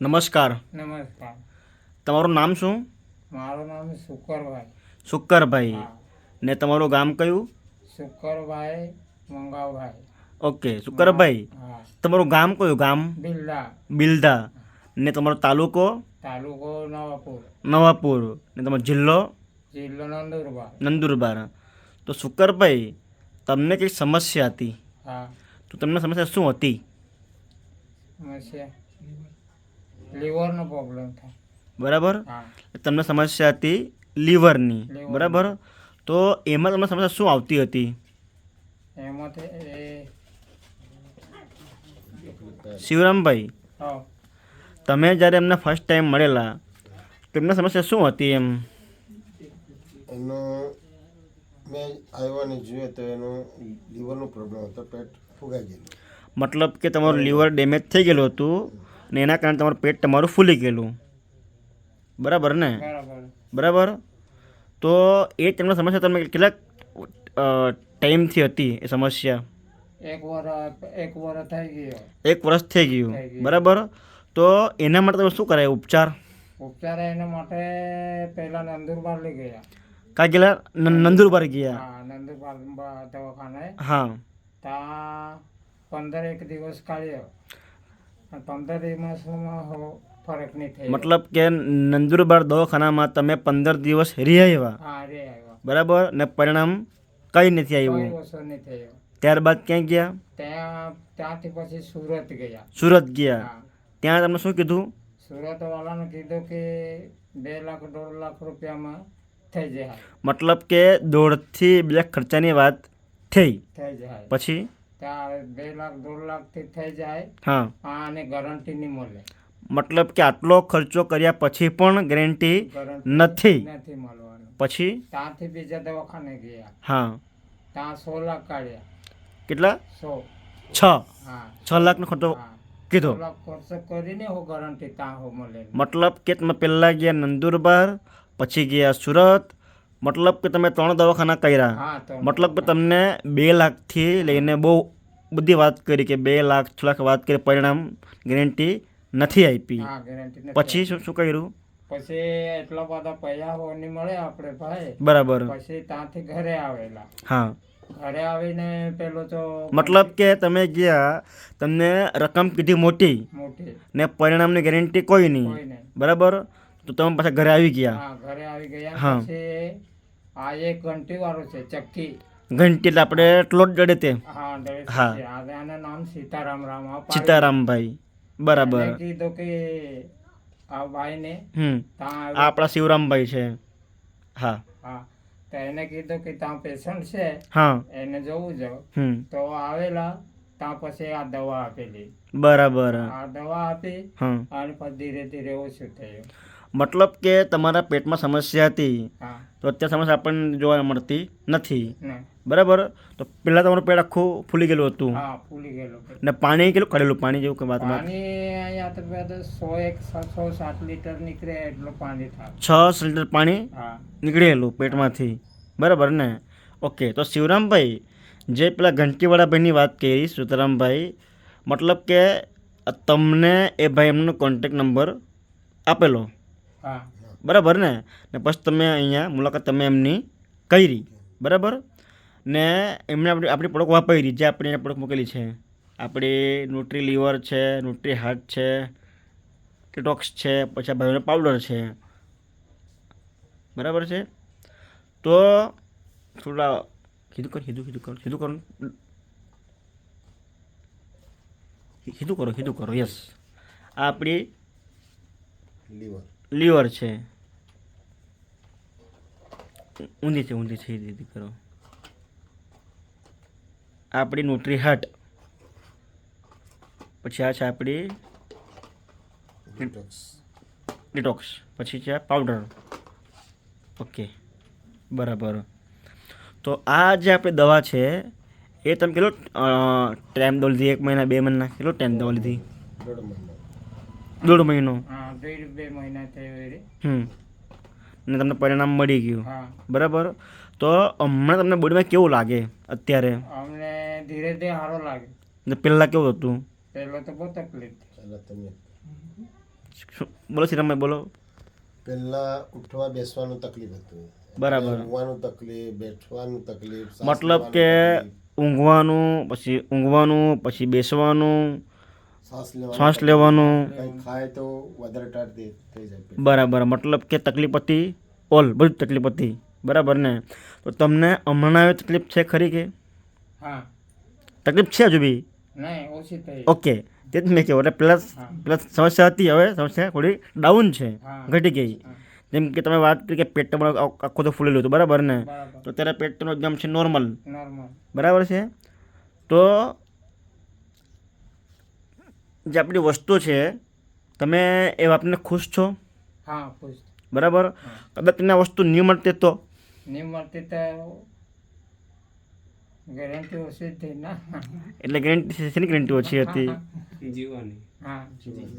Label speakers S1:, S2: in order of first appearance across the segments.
S1: નમસ્કાર.
S2: નમસ્કાર.
S1: તમારું નામ શું?
S2: મારું નામ શુકરભાઈ શુકરભાઈ
S1: ને તમારું ગામ કયું?
S2: શુકરભાઈ મંગાવભાઈ.
S1: ઓકે
S2: શુકરભાઈ
S1: તમારું ગામ કયું ગામ?
S2: બિલદા.
S1: બિલદા. ને તમારો તાલુકો?
S2: તાલુકો નવાપુર.
S1: નવાપુર. ને તમારો જિલ્લો?
S2: જિલ્લો નંદુરબાર.
S1: નંદુરબાર. તો શુકરભાઈ તમને કઈ સમસ્યા હતી?
S2: હા.
S1: તો તમને સમસ્યા શું હતી?
S2: સમસ્યા? લીવરનો પ્રોબ્લેમ થાય.
S1: બરાબર? તમને સમસ્યા હતી લીવરની. બરાબર? તો એમાં તમને સમસ્યા શું આવતી હતી?
S2: એમાંથી
S1: શિવરામભાઈ તમે જ્યારે એમને ફર્સ્ટ ટાઈમ મળેલા તો એમને સમસ્યા શું હતી એમ?
S3: એનો મેં આવ્યો ને જોયો તો એનો લીવરનો પ્રોબ્લેમ હતો પેટ ફુગાઈ ગયેલું.
S1: મતલબ કે તમારું લીવર ડેમેજ થઈ ગયેલું હતું. ને એના કારણે તમારું પેટ તમારું ફૂલી ગયેલું. બરાબર ને?
S2: બરાબર.
S1: તો એ તમને સમસ્યા તમે કેટલાક ટાઈમથી હતી એ સમસ્યા?
S2: એક વર એક વર થઈ ગયો.
S1: એક વર્ષ થઈ ગયું. બરાબર? તો એના માટે તમે શું કરાય ઉપચાર?
S2: ઉપચાર એના માટે પહેલા નંદુરબાર લઈ ગયા.
S1: કા ગયેલા? નંદુરબાર ગયા?
S2: હા નંદુરબાર દવાખાને.
S1: હા.
S2: ત્યાં પંદર એક દિવસ કાઢ્યો પંદર દિવસમાં ફરક નહીં થયો.
S1: મતલબ કે નંદુરબાર દવાખાનામાં તમે પંદર દિવસ રહ્યા આવ્યા?
S2: હા રે આવ્યો.
S1: બરાબર? ને પરિણામ કંઈ નથી આવ્યું? ત્યારબાદ ક્યાં ગયા?
S2: ત્યાં ત્યાંથી પછી સુરત ગયા.
S1: સુરત ગયા. ત્યાં તમને શું કીધું?
S2: સુરત વાળાને કીધું કે બે લાખ દોઢ લાખ રૂપિયામાં થઈ જાય.
S1: મતલબ કે દોઢથી બે લાખ ખર્ચાની વાત થઈ.
S2: થઈ જાય.
S1: પછી?
S2: બે લાખ દોઢ લાખથી થઈ જાય.
S1: હા.
S2: અને ગેરંટી નહીં મળે.
S1: મતલબ કે આટલો ખર્ચો કર્યા પછી પણ ગેરંટી નથી.
S2: નથી મળવાનું.
S1: પછી?
S2: ત્યાંથી બીજા દવાખાને ગયા.
S1: હા.
S2: ત્યાં સો લાખ કાઢ્યા.
S1: કેટલા?
S2: સો.
S1: છ.
S2: હા.
S1: છ લાખનો ખર્ચો કીધો.
S2: સો લાખ ખર્ચ કરીને હો ગરંટી ત્યાં હો મળે
S1: મતલબ કે તમે પહેલાં ગયા નંદુરબાર પછી ગયા સુરત મતલબ કે તમે ત્રણ દવાખાના કર્યા. મતલબ કે તમને બે લાખથી લઈને બહુ બધી વાત કરી કે બે લાખ છ લાખ વાત કરી પરિણામ ગેરંટી નથી આપી. પછી શું શું કર્યું?
S2: પછી એટલા બધા પૈસા હોની મળે આપણે ભાઈ.
S1: બરાબર.
S2: પછી ત્યાંથી ઘરે આવેલા.
S1: હા.
S2: ઘરે આવીને પેલો તો
S1: મતલબ કે તમે ગયા તમને રકમ કીધી મોટી.
S2: મોટી.
S1: ને પરિણામની ગેરંટી કોઈ નહીં. બરાબર? તો તમે પાછા ઘરે આવી ગયા?
S2: હા ઘરે આવી ગયા.
S1: હા.
S2: પછી આ એક ઘંટી વાળું છે ચક્કી.
S1: ઘંટી એટલે આપણે પ્લોટ જડે તે?
S2: હા ડ્રેસ
S1: હા.
S2: છે આ આનું નામ સીતારામ રામ. આ પાડી-
S1: સીતારામભાઈ બરાબર.
S2: એને કીધું કે આ ભાઈને
S1: હમ.
S2: ત્યાં
S1: આ
S2: આવ્યો.
S1: આપણા શિવરામભાઈ છે. હા.
S2: હા. તો એને કીધું કે ત્યાં પેશન્ટ છે
S1: હા.
S2: એને જવું જાવ
S1: હમ.
S2: તો આવેલા ત્યાં પછી આ દવા આપેલી.
S1: બરાબર.
S2: આ દવા આપી
S1: હા.
S2: અને પછી ધીરે ધીરે ઓછું થયું.
S1: મતલબ કે તમારા પેટમાં સમસ્યા હતી તો અત્યારે સમસ્યા આપણને જોવા મળતી નથી. બરાબર? તો પહેલાં તમારું પેટ આખું ફૂલી ગયેલું હતું.
S2: ફૂલી ગયેલું
S1: ને પાણી કેટલું કાઢેલું પાણી જેવું કે વાતમાં?
S2: પાણી સો એક સો સાત લીટર નીકળે એટલું પાણી
S1: છ લીટર પાણી નીકળેલું પેટમાંથી. બરાબર ને? ઓકે તો શિવરામભાઈ જે પેલા ઘંટીવાળા ભાઈની વાત કરી સુતરામભાઈ મતલબ કે તમને એ ભાઈ એમનો કોન્ટેક નંબર આપેલો. બરાબર ને? ને પછી તમે અહીંયા મુલાકાત તમે એમની કરી. બરાબર? ને એમને આપણી આપણી પ્રોડક્ટ વાપરી. જે આપણે એને પ્રોડક્ટ મૂકેલી છે. આપણી ન્યુટ્રી લીવર છે ન્યુટ્રી હાર્ટ છે ડિટોક્સ છે પછી આ ભાઈનો પાવડર છે. બરાબર છે? તો થોડા કીધું કર કીધું કીધું કરો કીધું કરો. કીધું કરો કીધું કરો. યસ આ આપણી
S3: લીવર
S1: લીવર છે. ઊંધી છે ઊંધી છે રીતે કરો. આપણી ન્યુટ્રી હાર્ટ પછી આ છે આપણી
S3: ડિટોક્સ
S1: ડિટોક્સ પછી છે પાવડર ઓકે બરાબર. તો આ જે આપણી દવા છે એ તમે કેટલો ટાઈમ દો લીધી એક મહિના બે મહિના કેટલો ટાઈમ દવા લીધી?
S3: દોઢ મહિનો.
S2: હા બે બે મહિના થયો રે.
S1: હમ. ને તમને પરિણામ મળી ગયું.
S2: હા.
S1: બરાબર? તો હમણાં તમને બોડીમાં કેવું લાગે અત્યારે?
S2: અમને ધીરે ધીરે સારો લાગે.
S1: ને પહેલાં કેવું હતું?
S2: પહેલાં તો બહુ તકલીફ હતી.
S3: ચાલો તમે
S1: શું- બોલો શ્રીરામભાઈ બોલો.
S3: પહેલાં ઉઠવા બેસવાનું તકલીફ હતું.
S1: બરાબર.
S3: ઊંઘવાનું તકલીફ બેઠવાનું તકલીફ
S1: મતલબ કે ઊંઘવાનું પછી ઊંઘવાનું પછી બેસવાનું
S3: શ્વાસ લેવાનું ખાય તો વધારે થઈ થઈ જાય
S1: બરાબર મતલબ કે તકલીફ હતી ઓલ બધી તકલીફ હતી. બરાબર ને? તો તમને હમણાં એ તકલીફ છે ખરી કે?
S2: હા.
S1: તકલીફ છે હજુ બી?
S2: નહીં ઓછી થઈ.
S1: ઓકે તે જ મેં કહેવું એટલે પ્લસ પ્લસ સમસ્યા હતી હવે સમસ્યા થોડી ડાઉન છે ઘટી ગઈ. જેમ કે તમે વાત કરી કે પેટ તમારું આખું તો ફૂલેલું હતું બરાબર ને? તો ત્યારે પેટ તમારું એકદમ છે નોર્મલ
S2: નોર્મલ
S1: બરાબર છે? તો જે આપણી વસ્તુ છે તમે એ વાતને ખુશ છો?
S2: હા ખુશ
S1: બરાબર? કદાચ તમને વસ્તુ નહીં મળતી તો?
S2: નહીં મળતી તો ગેરંટી ઓછી હતી ના.
S1: એટલે ગેરંટી શેની ગેરંટી ઓછી હતી?
S4: જીવવાની
S2: હા.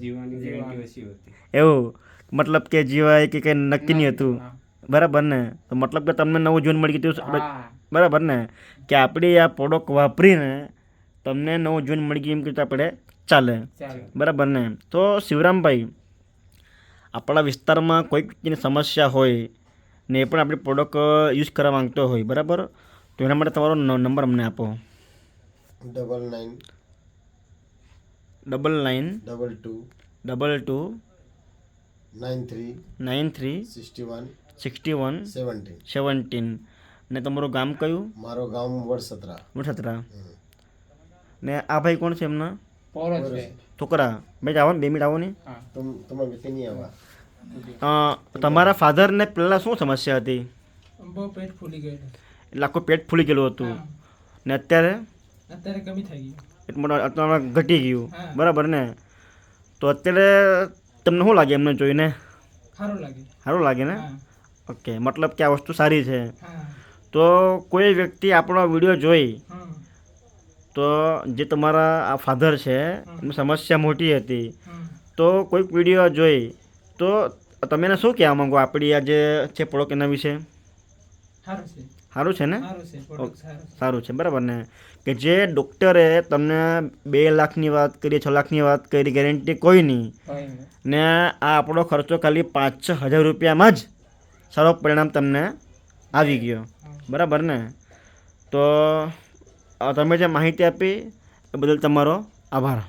S4: જીવવાની ગેરંટી ઓછી હોતી.
S1: એવું? મતલબ કે જીવાય કે કંઈ નક્કી નહીં હતું? બરાબર ને? તો મતલબ કે તમને નવું જીવન મળી ગયું બરાબર ને? કે આપણી આ પ્રોડક્ટ વાપરીને તમને નવું જીવન મળી ગયું એમ કે આપણે ચાલે.
S2: ચાલો.
S1: બરાબર ને? તો શિવરામભાઈ આપણા વિસ્તારમાં કોઈક વ્યક્તિની સમસ્યા હોય ને એ પણ આપણી પ્રોડક્ટ યુઝ કરવા માંગતો હોય બરાબર? તો એના માટે તમારો નંબર અમને આપો.
S3: Double nine.
S1: Double nine.
S3: Double two.
S1: Double two.
S3: Nine three.
S1: Nine three.
S3: Sixty one.
S1: Sixty one.
S3: Seventeen.
S1: Seventeen. ને તમારું ગામ કયું?
S3: મારો ગામ વડસદરા
S1: વડસદરા ને આ ભાઈ કોણ છે એમના?
S2: પોરો છે.
S1: છોકરા બેટા આવો ને બે મિનિટ આવો ને.
S3: તમારા વિશે નહીં
S1: આવવા. તમારા ફાધરને પહેલાં શું સમસ્યા હતી?
S5: પેટ ફૂલી ગયેલું.
S1: એટલે આખું પેટ ફૂલી ગયેલું હતું. ને અત્યારે?
S5: અત્યારે કમી થઈ ગયું.
S1: એટલે ઘટી ગયું. બરાબર ને? તો અત્યારે તમને શું લાગે એમને જોઈને?
S5: સારું લાગે.
S1: સારું લાગે ને? ઓકે મતલબ કે આ વસ્તુ સારી છે. તો કોઈ વ્યક્તિ આપણો વીડિયો જોઈ તો જે તમારા આ ફાધર છે એમની સમસ્યા મોટી હતી. તો કોઈક વીડિયો જોઈ. તો તમે એને શું કહેવા માંગો? આપણી આ જે છે પ્રોડક્ટ એના વિશે?
S5: સારું છે.
S1: ને?
S5: સારું છે સારું છે.
S1: સારું બરાબર ને? કે જે ડૉક્ટરે તમને બે લાખની વાત કરી છ લાખની વાત કરી ગેરંટી કોઈ નહીં. ને આ આપણો ખર્ચો ખાલી પાંચ છ હજાર રૂપિયામાં જ સારો પરિણામ તમને આવી ગયો. બરાબર ને? તો તમે જે માહિતી આપી એ બદલ તમારો આભાર.